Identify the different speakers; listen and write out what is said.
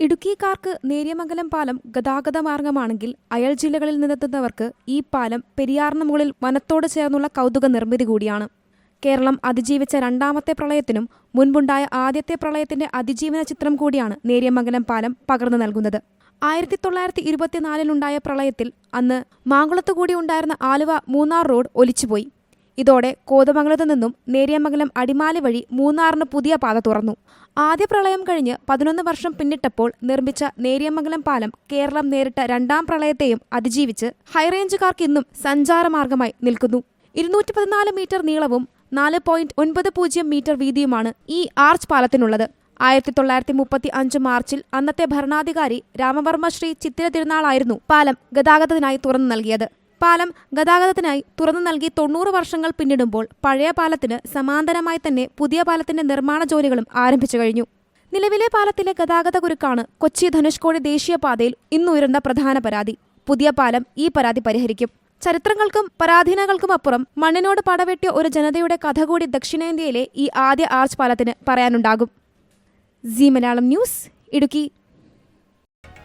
Speaker 1: ഇടുക്കിക്കാർക്ക് നേര്യമംഗലം പാലം ഗതാഗത മാർഗമാണെങ്കിൽ അയൽ ജില്ലകളിൽ നിന്നെത്തുന്നവർക്ക് ഈ പാലം പെരിയാറിന് മുകളിൽ വനത്തോട് ചേർന്നുള്ള കൗതുക നിർമ്മിതി കൂടിയാണ്. കേരളം അതിജീവിച്ച രണ്ടാമത്തെ പ്രളയത്തിനും മുൻപുണ്ടായ ആദ്യത്തെ പ്രളയത്തിന്റെ അതിജീവന ചിത്രം കൂടിയാണ് നേര്യമംഗലം പാലം പകർന്നു നൽകുന്നത്. ആയിരത്തി തൊള്ളായിരത്തി ഇരുപത്തിനാലിലുണ്ടായ പ്രളയത്തിൽ അന്ന് മാങ്കുളത്ത് കൂടി ഉണ്ടായിരുന്ന ആലുവ മൂന്നാർ റോഡ് ഒലിച്ചുപോയി. ഇതോടെ കോതമംഗലത്ത് നിന്നും നേരിയമംഗലം അടിമാലി വഴി മൂന്നാറിന് പുതിയ പാത തുറന്നു. ആദ്യ പ്രളയം കഴിഞ്ഞ് പതിനൊന്ന് വർഷം പിന്നിട്ടപ്പോൾ നിർമ്മിച്ച നേരിയമംഗലം പാലം കേരളം നേരിട്ട രണ്ടാം പ്രളയത്തെയും അതിജീവിച്ച് ഹൈറേഞ്ചുകാർക്ക് ഇന്നും സഞ്ചാരമാർഗമായി നിൽക്കുന്നു. ഇരുന്നൂറ്റി പതിനാല് മീറ്റർ നീളവും നാല് പോയിന്റ് ഒൻപത് പൂജ്യം മീറ്റർ വീതിയുമാണ് ഈ ആർച്ച് പാലത്തിനുള്ളത്. ആയിരത്തി തൊള്ളായിരത്തി മുപ്പത്തി അഞ്ച് മാർച്ചിൽ അന്നത്തെ ഭരണാധികാരി രാമവർമ്മ ശ്രീ ചിത്തിര തിരുനാളായിരുന്നു പാലം ഗതാഗതത്തിനായി തുറന്നു നൽകിയത്. പാലം ഗതാഗതത്തിനായി തുറന്നു നൽകി തൊണ്ണൂറ് വർഷങ്ങൾ പിന്നിടുമ്പോൾ പഴയ പാലത്തിന് സമാന്തരമായി തന്നെ പുതിയ പാലത്തിന്റെ നിർമ്മാണ ജോലികളും ആരംഭിച്ചു കഴിഞ്ഞു. നിലവിലെ പാലത്തിലെ ഗതാഗത കുരുക്കാണ് കൊച്ചി ധനുഷ്കോടി ദേശീയപാതയിൽ ഇന്നുയരുന്ന പ്രധാന പരാതി. പുതിയ പാലം ഈ പരാതി പരിഹരിക്കും. ചരിത്രങ്ങൾക്കും പരാധീനകൾക്കും അപ്പുറം മണ്ണിനോട് പടവെട്ടിയ ഒരു ജനതയുടെ കഥ കൂടി ദക്ഷിണേന്ത്യയിലെ ഈ ആദ്യ ആർച്ച് പാലത്തിന് പറയാനുണ്ടാകും. C Malayalam news Idukki.